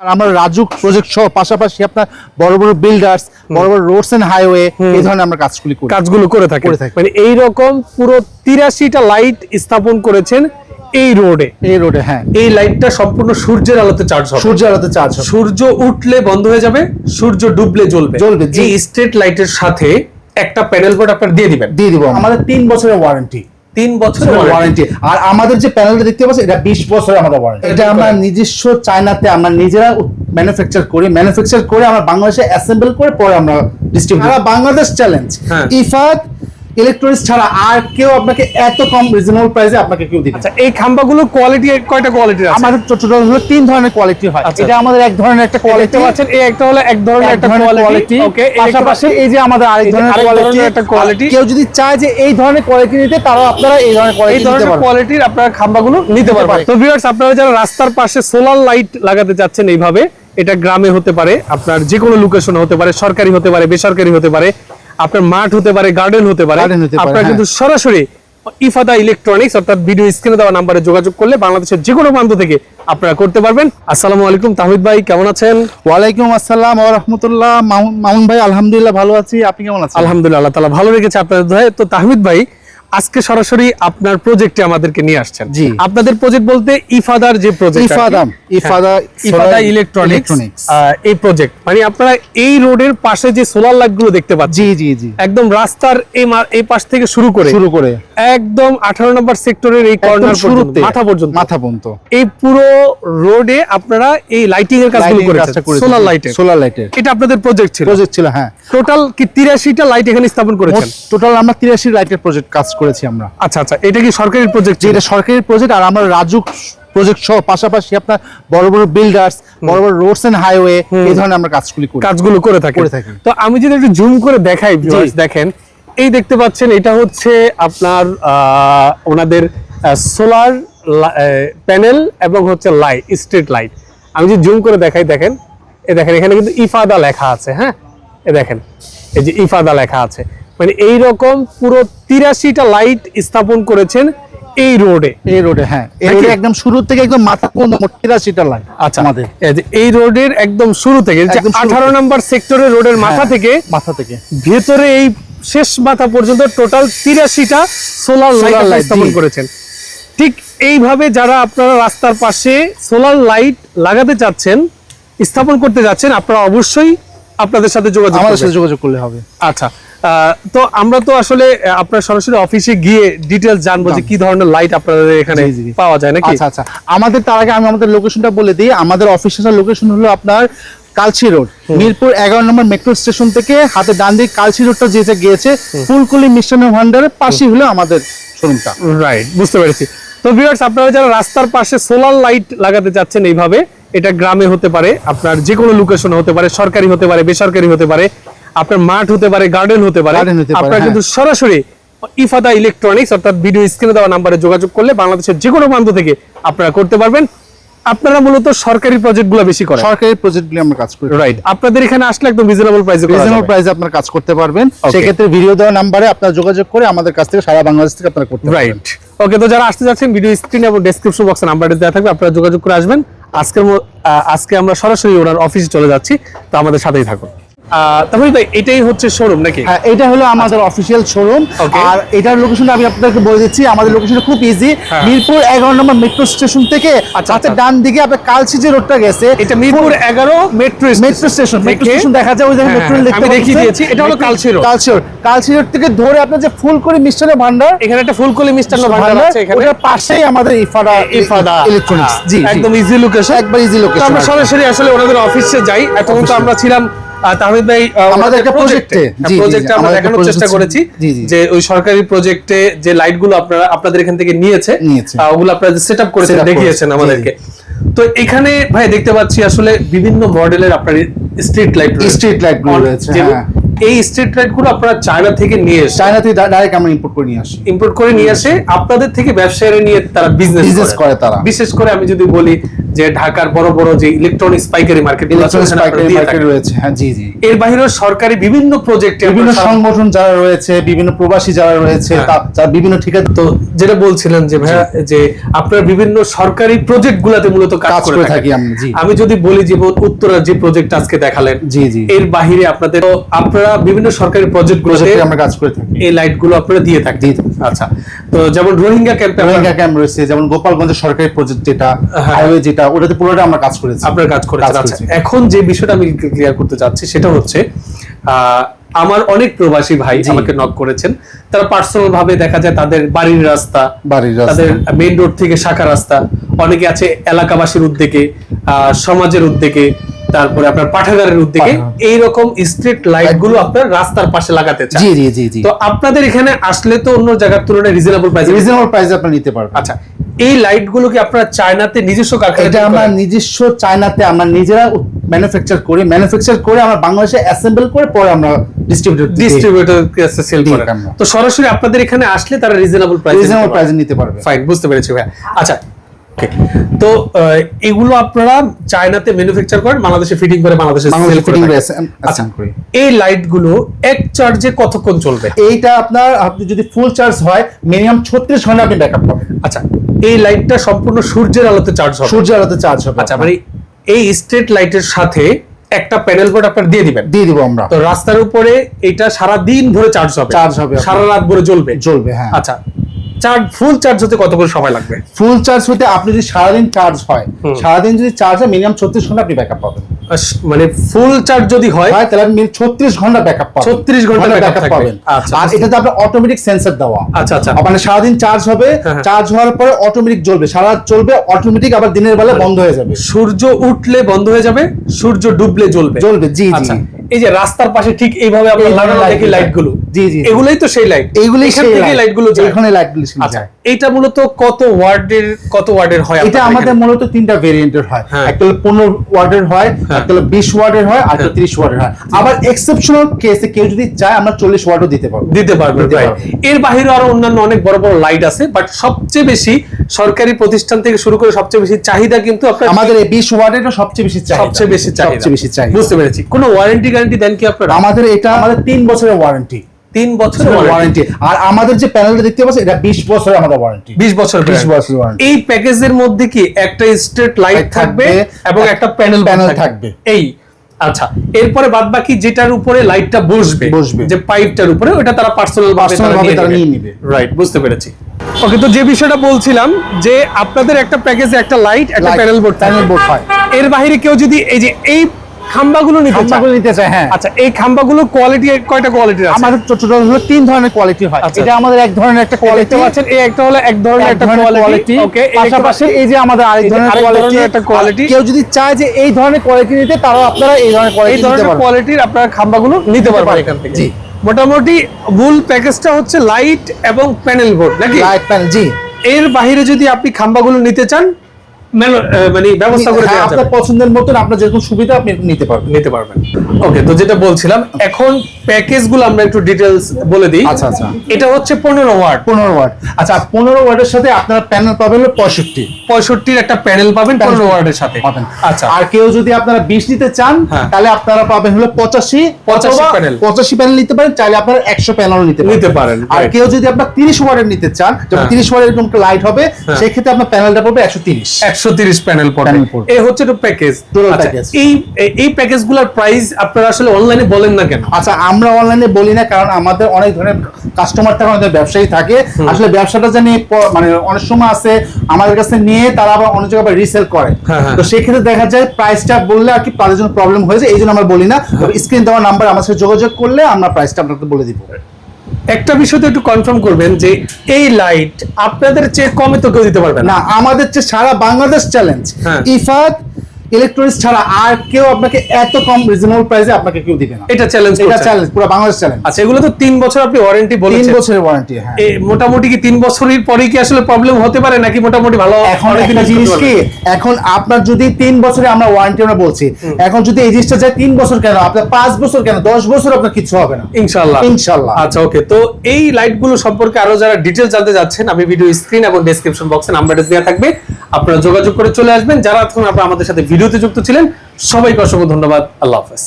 আর আমরা রাজুক প্রজেক্ট সহ পাশাপাশি আপনার বড় বড় বিল্ডার্স বড় বড় রোডস এন্ড হাইওয়ে এই ধরনের আমরা কাজগুলি করি। কাজগুলো করে থাকে। মানে এই রকম পুরো তিরাশিটা লাইট স্থাপন করেছেন এই রোডে এই রোডে হ্যাঁ। এই লাইটটা সম্পূর্ণ সূর্যের আলোতে চার্জ হবে। সূর্য আলোতে চার্জ হবে। সূর্য উঠলে বন্ধ হয়ে যাবে সূর্য ডুবলে জ্বলবে। জ্বলবে। এই স্ট্রিট লাইটের সাথে একটা প্যানেল বোর্ড আপনার দিয়ে দিবেন। দিয়ে দিব আমাদের তিন বছরের ওয়ারেন্টি তিন warranty। ওয়ারেন্টি আর আমাদের যে প্যানেলটা দেখতে পাচ্ছি এটা বিশ বছরের আমাদের ওয়ারেন্টি এটা আমরা নিজস্ব চায়নাতে আমরা নিজেরা ম্যানুফ্যাকচার করি। ম্যানুফ্যাকচার করে আমরা বাংলাদেশে অ্যাসেম্বল করে পরে আমরা distribute Bangladesh challenge. Ifat electronics ছাড়া আর কেউ আপনাকে এত কম রিজনেবল প্রাইসে আপনাকে কেউ দিবে। আচ্ছা এই খাম্বাগুলো কোয়ালিটি কয়টা কোয়ালিটির আছে? আমাদের টোটাল হলো তিন ধরনের কোয়ালিটি হয়। আচ্ছা। এটা আমাদের এক ধরনের একটা কোয়ালিটি পাচ্ছেন এই একটা হলো এক ধরনের একটা কোয়ালিটি ওকে পাশাপাশি এই যে আমাদের আরেক ধরনের কোয়ালিটি একটা quality। কেউ যদি চায় যে এই ধরনের কোয়ালিটি নিতে তারাও আপনারা এই ধরনের কোয়ালিটি নিতে ধরনের পারবেন। কোয়ালিটির আপনারা খাম্বাগুলো নিতে পারবেন। তো ভিউয়ার্স আপনারা যারা রাস্তার পাশে সোলার লাইট লাগাতে চাচ্ছেন এইভাবে এটা গ্রামে হতে পারে আপনার যে কোনো লোকেশন হতে পারে সরকারি হতে পারে বেসরকারি হতে পারে আপনার মাঠ হতে পারে গার্ডেন হতে পারে আপনারা হ্যাঁ। কিন্তু সরাসরি ইফাদা ইলেকট্রনিক্স অর্থাৎ ভিডিও স্ক্রিনে দেওয়া নাম্বারে যোগাযোগ করলে বাংলাদেশের যে কোনো প্রান্ত থেকে আপনারা করতে পারবেন। আসসালামু আলাইকুম তাহিদ ভাই কেমন আছেন? ওয়ালাইকুম আসসালাম রাহমাতুল্লাহ। মামুন ভাই আলহামদুলিল্লাহ ভালো আছি। আপনি কেমন আছেন? আলহামদুলিল্লাহ আল্লাহ তাআলা ভালো রেখেছে আপনাদের তো তাহমিদ ভাই আজকে সরাসরি আপনার প্রজেক্টে আমাদেরকে নিয়ে আসছেন। জি। আপনাদের প্রজেক্ট বলতে ইফাদার যে প্রজেক্ট ইফাদাম, ইফাদা ইফাদা ইলেকট্রনিক ইলেকট্রনিক্স এই প্রজেক্ট মানে আপনারা এই রোডের পাশে যে সোলার লাইটগুলো দেখতে পাচ্ছেন জি জি জি। একদম রাস্তার এই এই পাশ থেকে শুরু করে শুরু করে। একদম আঠারো নম্বর সেক্টরের এই কর্নার শুরুতে মাথা পর্যন্ত। মাথা পর্যন্ত। এই পুরো রোডে আপনারা এই লাইটিং এর কাজগুলো করেছেন সোলার লাইটের সোলার লাইটের এটা আপনাদের প্রজেক্ট ছিল। প্রজেক্ট ছিল হ্যাঁ। টোটাল কি তিরাশিটা লাইট এখানে স্থাপন করেছেন? টোটাল আমরা তিরাশি লাইটের প্রজেক্ট কাজ করেছি আমরা। আচ্ছা আচ্ছা এটা কি সরকারি প্রজেক্ট এটা সরকারি প্রজেক্ট আর আমরা রাজুক প্রজেক্ট সহ পাশাপাশি আপনার বড় বড় বিল্ডার্স বড় বড় রোডস এন্ড হাইওয়ে এই ধরনের আমরা কাজগুলি করি। কাজগুলো করে থাকে করে থাকি। তো আমি যদি একটু জুম করে দেখাই দেখেন এই দেখতে পাচ্ছেন এটা হচ্ছে আপনার ওনাদের সোলার প্যানেল এবং হচ্ছে লাইট স্ট্রিট লাইট আমি যদি জুম করে দেখাই দেখেন এই দেখেন এখানে কিন্তু ইফাদা লেখা আছে হ্যাঁ? এই দেখেন এই যে ইফাদা লেখা আছে। মানে এই রকম পুরো তিরাশিটা লাইট স্থাপন করেছেন এই রোডে এই রোডে হ্যাঁ। এই? একদম শুরু থেকে একদম মাথা পর্যন্ত তিরাশিটা লাইট আচ্ছা আমাদের। এই যে এই রোডের একদম শুরু থেকে আঠারো। নম্বর সেক্টরের রোডের মাথা হ্যাঁ, থেকে মাথা থেকে। ভেতরে এই শেষ মাথা পর্যন্ত টোটাল তিরাশিটা সোলার লাইট স্থাপন করেছেন। ঠিক এইভাবে যারা আপনারা রাস্তার পাশে সোলার লাইট লাগাতে চাচ্ছেন স্থাপন করতে যাচ্ছেন আপনারা অবশ্যই আপনাদের সাথে যোগাযোগ আমাদের সাথে যোগাযোগ করলে হবে। আচ্ছা তো আমরা তো আসলে আপনার সরাসরি অফিসে গিয়ে ডিটেলস জানব যে কি ধরনের লাইট আপনাদের এখানে। পাওয়া যায় নাকি? আচ্ছা আচ্ছা। আমাদের তার আগে আমি আমাদের লোকেশনটা বলে দিই। আমাদের অফিসের লোকেশন হলো আপনার কালচি রোড। মিরপুর এগারো নম্বর মেট্রো স্টেশন থেকে হাতে ডান দিক কালচি রোডটা যেটা গিয়েছে ফুলকুলি মিষ্টান্ন ভান্ডারের পাশেই হলো আমাদের শোরুমটা। রাইট বুঝতে পেরেছি। তো ভিউয়ার্স আপনারা যারা রাস্তার পাশে সোলার লাইট লাগাতে চাচ্ছেন এইভাবে এটা গ্রামে হতে পারে আপনার যে কোনো লোকেশন হতে পারে সরকারি হতে পারে বেসরকারি হতে পারে আপনার মাঠ হতে পারে গার্ডেন হতে পারে আপনারা হ্যাঁ। কিন্তু সরাসরি ইফাদা ইলেকট্রনিক্স অর্থাৎ ভিডিও স্ক্রিনে দেওয়া নাম্বারে যোগাযোগ করলে বাংলাদেশের যে কোনো প্রান্ত থেকে আপনারা করতে পারবেন। আপনারা মূলত সরকারি প্রজেক্টগুলো বেশি করেন? সরকারি প্রজেক্টগুলো আমরা কাজ করি। রাইট আপনাদের এখানে আসলে একদম রিজনেবল প্রাইসে রিজনেবল প্রাইসে আপনারা কাজ করতে পারবেন। সেক্ষেত্রে ভিডিও দেওয়া নাম্বারে আপনারা যোগাযোগ করে আমাদের কাছ থেকে সারা বাংলাদেশ থেকে আপনারা করতে পারবেন। রাইট ওকে তো যারা আসতে যাচ্ছেন ভিডিও স্ক্রিন এবং ডেসক্রিপশন বক্সে নাম্বারটা দেওয়া থাকবে আপনারা যোগাযোগ করে আসবেন। আজকের আজকে আমরা সরাসরি ওনার অফিসে চলে যাচ্ছি তো আমাদের সাথেই থাকুন। তাহলে এটাই হচ্ছে শোরুম নাকি? হ্যাঁ এটা হলো আমাদের অফিসিয়াল শোরুম আর এটার আমি আপনাদেরকে বলে দিচ্ছি আমাদের খুব ইজি হ্যাঁ। মিরপুর এগারো নম্বর মেট্রো স্টেশন থেকে আচ্ছা, আচ্ছা। ডান দিকে আপনার কালচি যে রোডটা গেছে এটা মিরপুর এগারো মেট্রো মেট্রো স্টেশন মেট্রো থেকে- স্টেশন দেখা যায় ওই দেখেন মেট্রো দেখতে দেখিয়ে দিয়েছি। এটা হলো কালচি রোড। কালচি রোড থেকে ধরে আপনার যে মিষ্টানের ভান্ডার এখানে একটা ফুলকলি মিষ্টান্ন ভান্ডার আছে এখানে। ওটার পাশেই আমাদের ইফাদা ইফাদা। ইলেকট্রনিক্স হ্যাঁ, জি। একদম ইজি লোকেশন একবার ইজি লোকেশন আমরা সরাসরি আসলে ওনাদের অফিসে যাই। এতক্ষণ তো আমরা ছিলাম তাহমিদ ভাই আহ, আমাদের একটা প্রজেক্টে প্রজেক্টে আমরা দেখানোর চেষ্টা করেছি। যে ওই সরকারি প্রজেক্টে যে লাইটগুলো আপনারা আপনাদের এখান থেকে নিয়েছে। ওগুলো আপনারা সেট আপ করেছেন দেখিয়েছেন আমাদেরকে তো এখানে ভাই দেখতে পাচ্ছি আসলে বিভিন্ন মডেলের আপনার স্ট্রিট লাইট স্ট্রিট লাইট রয়েছে। এই স্ট্রিট লাইটগুলো আপনারা চায়না থেকে নিয়ে এসে চায়না থেকে ডাইরেক্ট আমরা ইম্পোর্ট করে নিয়ে আসি ইম্পোর্ট করে নিয়ে আসে আপনাদের থেকে ব্যবসায়ীরা নিয়ে তারা বিজনেস করে তারা। বিশেষ করে আমি যদি বলি যে ঢাকার বড় বড় যে ইলেকট্রনিক্স পাইকারি মার্কেট ইলেকট্রনিক্স পাইকারি মার্কেট রয়েছে হ্যাঁ জি জি এর বাইরেও সরকারি বিভিন্ন প্রজেক্টে বিভিন্ন সংগঠন যারা রয়েছে বিভিন্ন প্রবাসী যারা রয়েছে হ্যাঁ। তা- যারা বিভিন্ন ঠিকাদার তো যেটা বলছিলেন যে ভাইয়া যে আপনারা বিভিন্ন সরকারি প্রজেক্ট গুলাতে মূলত কাজ করে থাকি আমরা, জি। আমি যদি বলি যে উত্তরার যে প্রজেক্ট আজকে দেখালেন জি, জি। এর বাহিরে আপনাদের তো আপনারা বিভিন্ন সরকারি প্রজেক্ট গুলোতে প্রজেক্টে আমরা কাজ করে থাকি। এই লাইটগুলো আপনারা দিয়ে থাকি। আচ্ছা। তো যেমন রোহিঙ্গা ক্যাম্পে রোহিঙ্গা ক্যাম্প রয়েছে যেমন গোপালগঞ্জের সরকারি প্রজেক্ট যেটা হ্যাঁ। হাইওয়ে যেটা ওটাতে পুরোটা আমরা কাজ করেছি। আপনার কাজ করেছেন আচ্ছা। এখন যে বিষয়টা আমি ক্লিয়ার করতে চাচ্ছি সেটা হচ্ছে আহ, আমার অনেক প্রবাসী ভাই আমাকে নক করেছেন। তারা পার্সোনাল ভাবে দেখা যায় তাদের বাড়ির রাস্তা বাড়ির রাস্তা। তাদের মেইন রোড থেকে শাখা রাস্তা অনেকে আছে এলাকাবাসীর উদ্যোগে আহ, সমাজের উদ্যোগে তারপরে আপনার পাঠাগারের উদ্যোগে এইরকম স্ট্রিট লাইটগুলো আপনার রাস্তার পাশে লাগাতে চান। জি জি জি তো আপনাদের এখানে আসলে তো অন্য জায়গার তুলনায় রিজনেবল প্রাইস রিজনেবল প্রাইসে আপনি নিতে পারবেন। আচ্ছা এই লাইটগুলো কি আপনারা চায়নাতে নিজস্ব কারখানায় এটা আমরা নিজস্ব চায়নাতে আমরা নিজেরা ম্যানুফ্যাকচার করি। ম্যানুফ্যাকচার করে আমরা বাংলাদেশে অ্যাসেম্বল করে পরে আমরা ডিস্ট্রিবিউটর ডিস্ট্রিবিউটর কাছে সেল আমরা। তো সরাসরি আপনাদের এখানে আসলে তারা রিজনেবল প্রাইস রিজনেবল প্রাইসে নিতে পারবে। ফাইন বুঝতে পেরেছি ভাই আচ্ছা okay. তো এগুলো আপনারা চায়নাতে ম্যানুফ্যাকচার করেন বাংলাদেশে ফিটিং করে বাংলাদেশে সেল ফিটিং আচ্ছা এই লাইটগুলো এক চার্জে কতক্ষণ চলবে? এইটা আপনার আপনি যদি ফুল চার্জ হয় মিনিমাম ছত্রিশ ঘণ্টা আপনি ব্যাকআপ পাবেন। আচ্ছা এই লাইটটা সম্পূর্ণ সূর্যের আলোতে চার্জ হবে? সূর্যের আলোতে চার্জ হবে আচ্ছা মানে এই স্ট্রিট লাইটের সাথে একটা প্যানেল বোর্ড আপনারা দিয়ে দিবেন। দিয়ে দিব আমরা। তো রাস্তার উপরে এটা সারা দিন ভরে চার্জ হবে? চার্জ হবে। সারা রাত ভরে জ্বলবে? জ্বলবে হ্যাঁ। আচ্ছা চার্জ ফুল চার্জ হতে কত করে সময় লাগবে? ফুল চার্জ হতে আপনি যদি সারাদিন চার্জ হয় সারাদিন যদি চার্জ হয় মিনিমাম ছত্রিশ ঘণ্টা আপনি ব্যাকআপ পাবেন। মানে ফুল চার্জ যদি হয় হয় তাহলে আপনি ছত্রিশ ঘণ্টা ব্যাকআপ পাবেন। 36 ঘণ্টা backup পাবেন। আচ্ছা, আর এটাতে আপনার অটোমেটিক সেন্সর দেওয়া। আচ্ছা আচ্ছা। মানে সারাদিন চার্জ হবে হ্যাঁ, হ্যাঁ। চার্জ হওয়ার পরে অটোমেটিক জ্বলবে। সারা চলবে অটোমেটিক আবার দিনের বেলা বন্ধ হয়ে যাবে। সূর্য উঠলে বন্ধ হয়ে যাবে সূর্য ডুবলে জ্বলবে। জ্বলবে জি জি। আচ্ছা। এই যে রাস্তার পাশে ঠিক এইভাবে আমরা লাগানো। লাইটগুলো। জি, জি। এগুলোই তো সেই লাইট এইগুলোই সেই থেকে লাইটগুলো যায়। এখানে লাইটগুলো আচ্ছা এটা মূলত কত ওয়ার্ডের কত ওয়ার্ডের হয় এটা আমাদের মূলত তিনটা ভেরিয়েন্টের হয়। হ্যাঁ। একটা হলো পনেরো ওয়ার্ডের হয় হ্যাঁ। একটা হলো বিশ ওয়ার্ডের হয় আর একটা হ্যাঁ। ত্রিশ ওয়ার্ডের হয়। আবার এক্সেপশনাল কেসে কেউ যদি চায় আমরা চল্লিশ ওয়ার্ডও দিতে পারব। দিতে পারবে. এর বাইরে আরও অন্যান্য অনেক বড় বড় লাইট আছে বাট সবচেয়ে বেশি সরকারি প্রতিষ্ঠান থেকে শুরু করে সবচেয়ে বেশি চাহিদা কিন্তু আপনার আমাদের এই বিশ ওয়ার্ডেরটা সবচেয়ে বেশি চাহিদা। সবচেয়ে বেশি চাহিদা। সবচেয়ে বেশি চাহিদা। বুঝতে পেরেছি। কোনো ওয়ারেন্টি গ্যারান্টি দেন কি আপনারা? আমাদের এটা আমাদের তিন বছরের ওয়ারেন্টি তিন বছর ওয়ারেন্টি ওয়ারেন্টি আর আমাদের যে প্যানেলটা দেখতে পাচ্ছেন এটা বিশ বছরের আমাদের ওয়ারেন্টি 20 বছর 20 guarantee। বছর এই প্যাকেজের মধ্যে কি একটা স্ট্রেট লাইট থাকবে এবং একটা প্যানেল panel থাকবে। এই আচ্ছা এরপরে বাদ বাকি যেটার উপরে লাইটটা বসবে বসবে। যে পাইপটার উপরে ওটা তারা পার্সোনাল ভাবে তারা নিয়ে নেবে। রাইট বুঝতে পেরেছি ওকে তো যে বিষয়টা বলছিলাম যে আপনাদের একটা প্যাকেজে একটা লাইট একটা প্যানেল বোর্ড panel board হয়। এর বাইরে কেউ যদি এই যে এই খাম্বাগুলো নিতে খাম্বাগুলো নিতে চায় হ্যাঁ। আচ্ছা এই খাম্বাগুলো কোয়ালিটি কয়টা কোয়ালিটির আছে? আমাদের টোটাল হলো তিন ধরনের কোয়ালিটি হয়। আচ্ছা। এটা আমাদের এক ধরনের একটা কোয়ালিটি কোয়ালিটি পাচ্ছেন এই একটা হলো এক ধরনের একটা কোয়ালিটি ওকে পাশাপাশি এই যে আমাদের আরেক ধরনের কোয়ালিটি একটা quality। কেউ যদি চায় যে এই ধরনের কোয়ালিটি নিতে তারাও আপনারা এই ধরনের এই কোয়ালিটি নিতে ধরনের পারবেন। কোয়ালিটির আপনারা খাম্বাগুলো নিতে পারবেন। পারবেন। এখান থেকে জি। মোটামুটি মূল প্যাকেজটা হচ্ছে লাইট এবং প্যানেল বোর্ড নাকি? লাইট প্যানেল জি। এর বাইরে যদি আপনি খাম্বাগুলো নিতে চান মেন- আহ, মানে ব্যবস্থা করে হ্যাঁ, দেওয়া আপনার পছন্দের মতন আপনার যেরকম সুবিধা আপনি নিতে পারবেন নিতে পারবেন। ওকে তো যেটা বলছিলাম এখন প্যাকেজগুলো আমরা একটু ডিটেলস বলে দিই। আচ্ছা, আচ্ছা। এটা হচ্ছে পনেরো ওয়াট। পনেরো ওয়াট। আচ্ছা পনেরো ওয়াটের সাথে আপনারা প্যানেল পাবেন হলো পঁয়ষট্টি। পঁয়ষট্টির একটা প্যানেল পাবেন পনেরো ওয়াটের সাথে। আচ্ছা। আর কেউ যদি আপনারা বিশ নিতে চান হ্যাঁ। তাহলে আপনারা পাবেন হলো পঁচাশি 85 প্যানেল। পঁচাশি প্যানেল নিতে পারেন চাইলে আপনারা একশো প্যানেল নিতে পারেন। নিতে পারেন, আর কেউ যদি আপনার তিরিশ ওয়াটের নিতে চান হ্যাঁ। তিরিশ ওয়াটের এরকম লাইট হবে হ্যাঁ। সেক্ষেত্রে আপনার প্যানেলটা পড়বে একশো তিরিশ। একশো তিরিশ প্যানেল পড়বে। এই হচ্ছে তো প্যাকেজ এই এই- এই প্যাকেজগুলোর প্রাইস আপনারা আসলে অনলাইনে বলেন না কেন? আচ্ছা আমরা অনলাইনে বলি না কারণ আমাদের অনেক ধরনের কাস্টমার থাকে ব্যবসায়ী থাকে। আসলে ব্যবসাটা জানি মানে অনেক সময় আছে আমাদের কাছে নিয়ে তারা আবার অনেক জায়গায় রিসেল করে। হ্যাঁ, হ্যাঁ। তো সেক্ষেত্রে দেখা যায় প্রাইসটা বললে আর কি তাদের জন্য প্রবলেম হয়েছে এই জন্য আমরা বলি না। স্ক্রিন দেওয়ার নাম্বার আমার সাথে যোগাযোগ করলে আমরা প্রাইসটা আপনাকে বলে দিব। একটা বিষয় তো একটু কনফার্ম করবেন যে এই লাইট আপনাদের চেয়ে কমে তো কেউ দিতে পারবে না আমাদের চেয়ে সারা বাংলাদেশ চ্যালেঞ্জ। ইফাত ইলেকট্রনিক্স ছাড়া আর কেউ আপনাকে এত কম রিজনেবল প্রাইসে আপনাকে কেউ দিবে না। এটা চ্যালেঞ্জ এটা চ্যালেঞ্জ পুরো বাংলাদেশ চ্যালেঞ্জ আচ্ছা এগুলো তো তিন বছর আপনি ওয়ারেন্টি তিন বলেছেন। বছরের ওয়ারেন্টি হ্যাঁ। মোটামুটি কি তিন বছরের পরে কি আসলে প্রবলেম হতে পারে নাকি মোটামুটি ভালো এখন একটা জিনিস কি এখন আপনার যদি তিন বছরে আমরা ওয়ারেন্টি আমরা বলছি এখন যদি এই জিনিসটা যায় তিন বছর কেন আপনার পাঁচ বছর কেন দশ বছর আপনার কিছু হবে না। ইনশাআল্লাহ। ইনশাআল্লাহ। আচ্ছা ওকে তো এই লাইটগুলো সম্পর্কে আরও যারা ডিটেল জানতে যাচ্ছেন আমি ভিডিও স্ক্রিন এবং ডেসক্রিপশন বক্সে নাম্বার দেওয়া থাকবে। আপনারা যোগাযোগ করে চলে আসবেন। যারা এখন আপনারা আমাদের সাথে ভিডিওতে যুক্ত ছিলেন। সবাইকে অসংখ্য ধন্যবাদ। আল্লাহ হাফেজ।